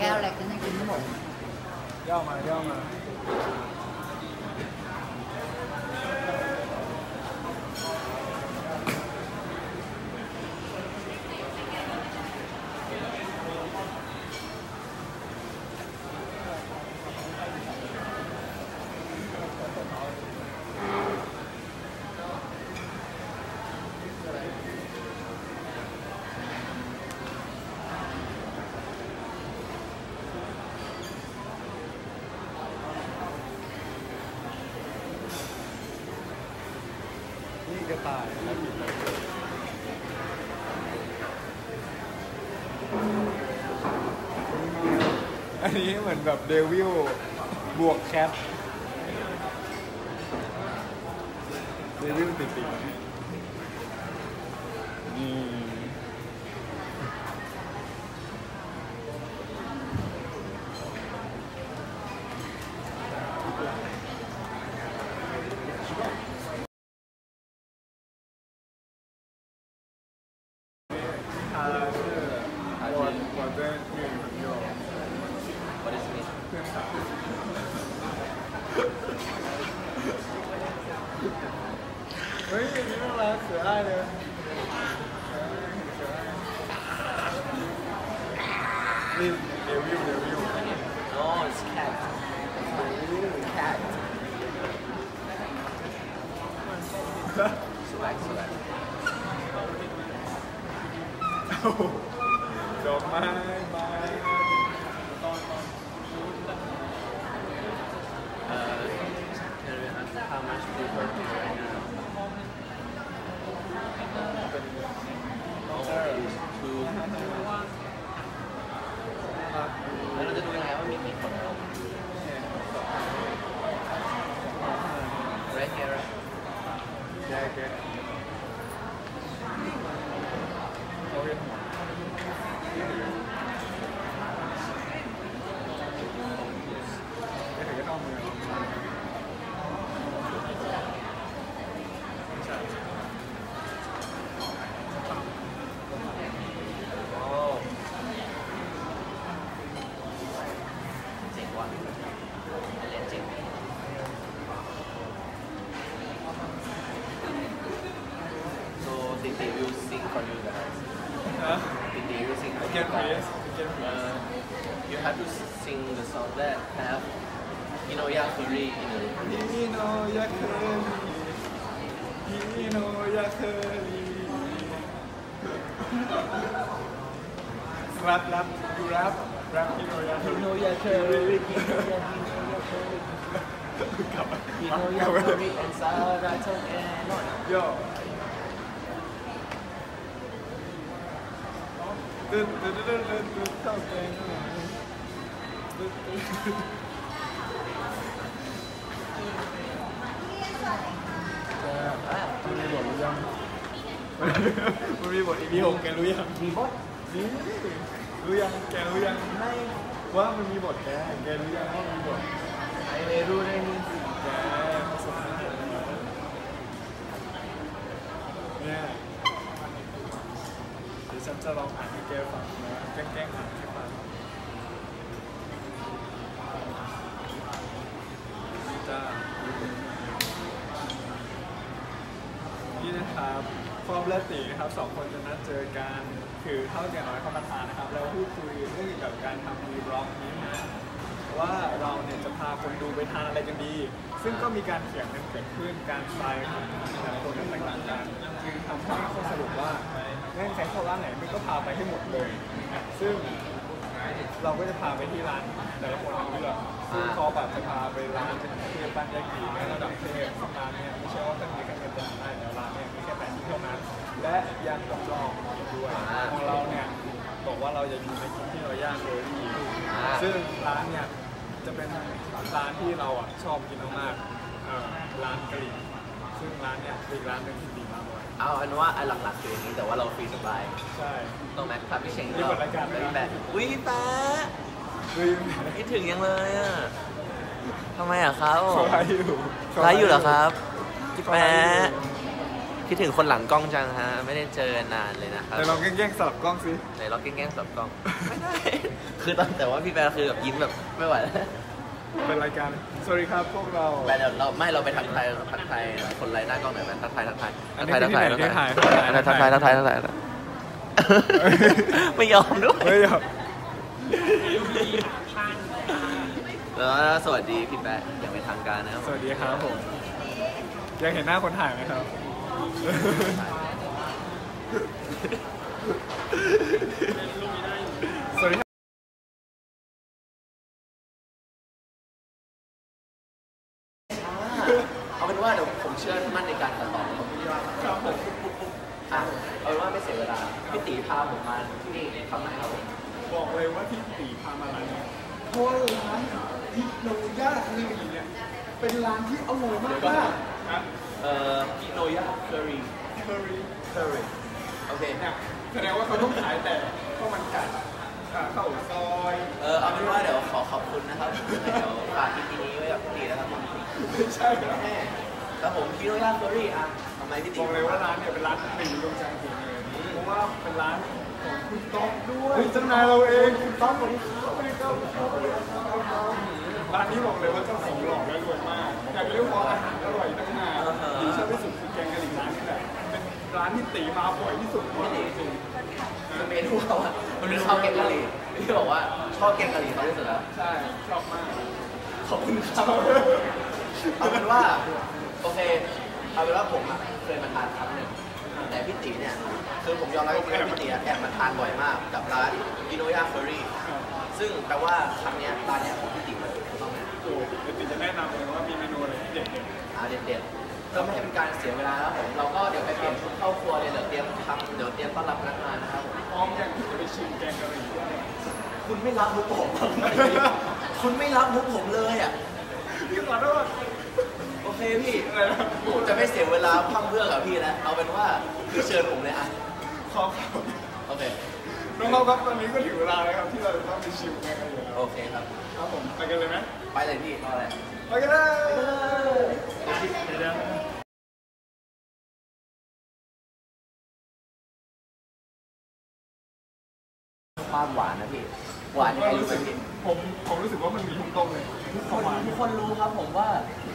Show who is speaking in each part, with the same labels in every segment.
Speaker 1: แก้วอะไรก็ยัง
Speaker 2: จะตายแล้วกินอะไรอันนี้เหมือนแบบเดวิลบวกแคทเดวิลติดติด
Speaker 3: is it?
Speaker 2: เพื่อนสาวเฮ้ยอันนี้น่ารัก可爱เลยนี่เดวิลเดวิล
Speaker 3: No, it's cat. Cat. Swag, swag.
Speaker 2: ดอกไม้ไม้
Speaker 3: Uh, can we ask how much do you work right now?
Speaker 2: เป็นน้องเจอ
Speaker 3: Two. แล้วเราจะดูยังไงว่ามีกี่คนครับ Right here, right?
Speaker 2: แย่แกโอเคไม่ถึงก็ต้องมือใช่
Speaker 3: Oh. เจ๋งว่ะเล่นเจ๋ง So Titi will sing for you guys.
Speaker 2: นะ
Speaker 3: Titi will sing for you
Speaker 2: Again
Speaker 3: guys.
Speaker 2: please again please
Speaker 3: Uh, you have to sing the song that have Inoyakuri in it.
Speaker 2: พี่โนยาเคลีพี่โนยาเคลีรับรับดูรับรับพี่โนยาเคลี
Speaker 3: Inoyakuri,
Speaker 2: กลับมา
Speaker 3: Inoyakuri and Saraton and Non.
Speaker 2: ย่อ ตึ๊ดตึ๊ดตึ๊ดตึ๊ดตึ๊ดเข้าแกงหน่อยตึ๊ดตึ๊ดตึ๊ดมันมีบทหรือยังมันมีบท EP หกแกรู้ยัง
Speaker 3: มีบท
Speaker 2: นี่รู้ยังแกรู้ยัง
Speaker 3: ไม่
Speaker 2: ว่ามันมีบทแกแกรู้ยังว่ามันมีบท
Speaker 3: ไม่รู้เนะ
Speaker 2: ครับฟอร์มและตีนะครับสองคนจะนัดเจอกันคือเท่าแก่น้อยเข้ามาทานนะครับ แล้วพูดคุยเรื่องเกี่ยวกับการทำวีบล็อกนี้นะว่าเราเนี่ยจะพาคนดูไปทานอะไรกันดี ซึ่งก็มีการเถียงกันเกิดขึ้นการสไตล์ของแต่ละคนก็แตกต่างกันจึงทำให้ข้อสรุปว่างั้นใครเข้าร้านไหนมันก็พาไปให้หมดเลย ซึ่งเราก็จะพาไปที่ร้านแต่ละคนเลือกซึ่งเขาแบบจะพาไปร้านเทพปันยากิในระดับเทพซึ่งร้านเนี่ยไม่ใช่ว่าแค่มีแค่เงินจะได้แต่ร้านเนี่ย ที่เท่านั้น และยังกับรอบด้วยของเราเนี่ยบอกว่าเราจะอยู่ในจุดที่เราย่างโดยที่ซึ่งร้านเนี่ยจะเป็นร้านที่เราอะชอบกินมากๆเอ่อร้านกะหรี่ซึ่งร้านเนี่ยเป็นอีกร้านหนึ่งที่ดีมากเลย
Speaker 3: เอาอันว่าอันหลักๆคืออย่างนี้แต่ว่าเราฟรีสบาย
Speaker 2: ใช่
Speaker 3: ต้องแม็กพาพี่เชง
Speaker 2: นี่เปิดรายการไหม
Speaker 3: แปะอุ้ยแปะ
Speaker 2: คือ
Speaker 3: คิดถึงยังเลยอะทำไมอะครับ
Speaker 2: เขาไลฟ์อยู่
Speaker 3: ไลฟ์อยู่เหรอครับ
Speaker 2: เขาไลฟ์อยู่
Speaker 3: แปะ คิดถึงคนหลังกล้องจังฮะ ไม่ได้เจอกันนานเลยนะครับ
Speaker 2: แต่ลองแย่งๆสลับกล้องสิ
Speaker 3: ไหนเราแกล้งๆสับกล้อง ไม่ได้ คือตอนแต่ว่าพี่แบร์คือแบบยิ้มแบบไม่ไหวแล้ว
Speaker 2: เป็นรายการ สวัสดีครับพวกเรา
Speaker 3: แบร์เดี๋ยวเราไม่เราไปทักทายทักทายคนไร้หน้ากล้องหน่อยไหมทักทายทักทาย
Speaker 2: อั
Speaker 3: ทั
Speaker 2: น
Speaker 3: ก
Speaker 2: นี้
Speaker 3: ทาย
Speaker 2: ที่
Speaker 3: ทัก
Speaker 2: ไหน
Speaker 3: ทาย
Speaker 2: ที่ถ่าย
Speaker 3: ทักทายทักทายทักทายทักทายไม่ยอมด้วย
Speaker 2: เฮ้ยอะ
Speaker 3: แล้วสวัสดีพี่แบร์อย่างเป็นทางการนะครับ
Speaker 2: สวัสดีครับผมอยากเห็นหน้าคนถ่ายไหมครับ สวัสดีครับ
Speaker 3: เอาเป็นว่าเดี๋ยวผมเชื่อมั่นในการตัดต่อของพี่ว่า
Speaker 2: ครับผม
Speaker 3: อะเอาเป็นว่าไม่เสียเวลาพี่ตีพาผมมาที่นี่ทำไหนครับผม
Speaker 2: บอกเลยว่าที่ตีพามาร้านนี้เพราะร้านฮิโนย่าคือเนี่ยเป็นร้านที่อร่อยมากมากนะ
Speaker 3: เอ่อกิโนยาเคอรี่
Speaker 2: เคอรี่
Speaker 3: เคอรี่โอ เค
Speaker 2: เนี่ยแสดงว่าเขาต้องขายแต่ข้าวมันไก่อ่าข้าวซอย
Speaker 3: เออเอาเป็นว่าเดี๋ยวขอขอบคุณนะครับเดี๋ยวฝากทีนี้ไว้กับพี่ตีนะครับผม
Speaker 2: ไม่ใช่ครับ
Speaker 3: แม่แล้วผมคิโนยาเคอรี่อะทำไมพี่ตี
Speaker 2: บอกเลยว่าร้านเนี่ยเป็นร้านหนึ่งดวงใจผมเลยเพราะว่าเป็นร้านของคุณต๊อกด้วยเจ้านายเราเองคุณต๊อกสวัสดีครับสวัสดีครับร้านนี้บอกเลยว่าเจ้าของหล่อและรวยมากอยากเรียกว่าอาหารอร่อยตั้งนานที่ชอบที่สุดคือแกงกะหรี่ร้านนี้แหละเป็น ร้านที่ตีมาบ่อยที่สุดจริง
Speaker 3: คือเมนูเขาอะมันเป็นข้าวแกงกะหรี่พี่บอกว่าชอบแกงกะหรี่เขาที่สุดแล้ว
Speaker 2: ใช่ชอบมาก
Speaker 3: ขอบคุณครับเอาเป็นว่าโอเคเอาเป็นว่าผมอะเคยมาทานครั้งหนึ่งแต่พี่ตีเนี่ยคือผมยอมรับจริงๆว่าพี่ตีอะแอบมาทานบ่อยมากกับร้านกิโนยาเคอรี่ซึ่งแปลว่าครั้งเนี้ยร้านเนี้ยของพี่ติ๋มเลยถูกต้องไหม
Speaker 2: ถูกเดี๋ยวติจะแนะนำเลยว่ามีเมนูอะไรที่เด็ด
Speaker 3: อ่าเด็ดๆ ก็ไม่ให้เป็นการเสียเวลาแล้วผมเราก็เดี๋ยวไปเปลี่ยนชุดเข้าครัวเลยเดี๋ยวเตรียมทำเดี๋ยวเตรียมต้อนรับพนักงานนะครับผม
Speaker 2: ๆพร้อมอย่างที่จะไปชิมแกงกะหรี่ด้วย
Speaker 3: คุณไม่รับมุกผมบ้างไหมคุณไม่รับมุกผมเลยอะ
Speaker 2: พี่ขอโทษ
Speaker 3: โอเคพี่
Speaker 2: อะไรนะ
Speaker 3: ผมจะไม่เสียเวลาพั่มเพื่อกับพี่แล้วเอาเป็นว่าคือเชิญผมเลยอะ
Speaker 2: ขอครับ
Speaker 3: โอเค
Speaker 2: น้องๆครับตอนนี้ก็ถึงเวลาแล้วครับที่เราจะต้องไปชิมแกงกะหรี่แล้ว
Speaker 3: โอเคครับ
Speaker 2: ครับผมไปกันเลยไหม
Speaker 3: ไปเลยพี่รออะไร
Speaker 2: ไปกันเลย
Speaker 3: ความหวานนะพี่ หวานยังไงรู้ไหมพี่
Speaker 2: ผมผมรู้สึกว่ามันมีทุกต้นเลยทุก
Speaker 3: ค
Speaker 2: ประ
Speaker 3: น
Speaker 2: มาณ
Speaker 3: ทุกคนรู้ครับผมว่า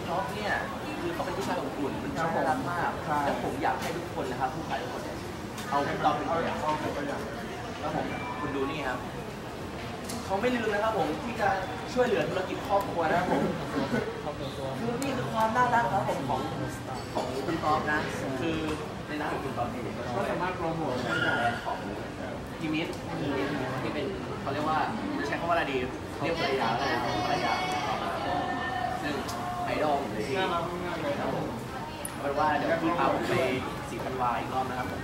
Speaker 3: ท็อปเนี่ยคือเขาเป็นผู้ชายอบอุ่นเป็นผู้ชายน่ารักมาก
Speaker 2: ใช่
Speaker 3: และผมอยากให้ทุกคนนะครับผู้ชายทุกคนเนี่ยเอาเราเป็น
Speaker 2: เอา
Speaker 3: ตัวอย่าง
Speaker 2: เอาเป็นตัวอย่าง
Speaker 3: แล้วผมคุณดูนี่ครับ เขาไม่ลืมนะครับผมที่จะช่วยเหลือธุรกิจครอบครัวนะครับผมคือนี่คือความน่ารักครับผมของของคุณท็อปนะคือในน้ำของคุณท็อปนี่
Speaker 2: ก็สามารถโปรโมทได้
Speaker 3: แบรนด์ของพิมิตที่เป็นเขาเรียกว่าใช้คำว่าอะไรดีเรียกภรรยาแล้วกันภรรยาซึ่งไอดอลผมเลยที่
Speaker 2: น่ารักมากเลย
Speaker 3: ครับผมเอาเป็นว่าเดี๋ยวพี่พาผมไปสีพันวาอีกรอบนะครับผม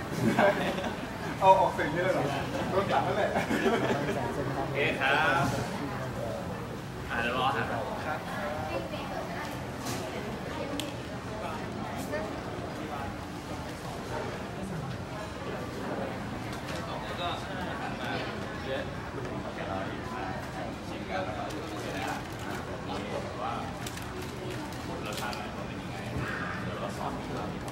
Speaker 2: เอาออกเสียงได้เลยเหรอโดนตัดนั่นแหละ
Speaker 3: เอ๊ครับอ่าเดี๋ยวรอครับ
Speaker 2: ครับ
Speaker 3: ซึ่งเล่นของใครครับอ๋อเล่นของใครโอเ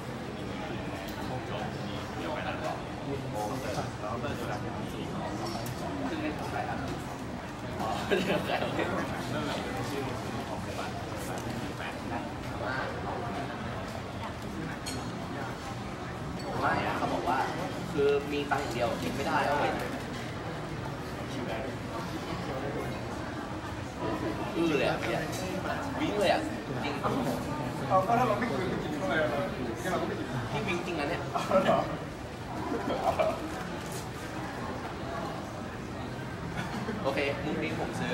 Speaker 3: คไม่อะเขาบอกว่าคือมีตังค์อย่างเดียวกินไม่ได้เอาไว้อื้อเลยอะพี่อะวิ่งเลยอะจริง
Speaker 2: เอาก็ถ้าเราไม่คืนจะกินเท่าไหร่เรางั้นเราก็ไม่กิน
Speaker 3: พี่วิ่งจริงนะเนี่ย
Speaker 2: เอาเหรอ
Speaker 3: โอเคมุกนี้ผมซื้อ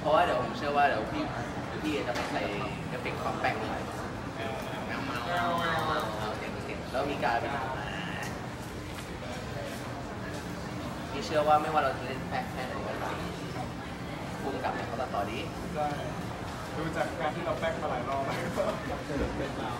Speaker 3: เพราะว่าเดี๋ยวผมเชื่อว่าเดี๋ยวพี่พี่จะไปใส่เอฟเฟกต์ความแปลงหน่อยแมวเมาเอาเสียงเสียงแล้วมีการเป็นพี่เชื่อว่าไม่ว่าเราจะเล่นแพ็คแค่ไหนก็ตามภูมิกับเนี่ยเขาตัดต่อดี
Speaker 2: ได้ดูจากการที่เราแป้งมาหลายรอบแล้วก็เป็นเรา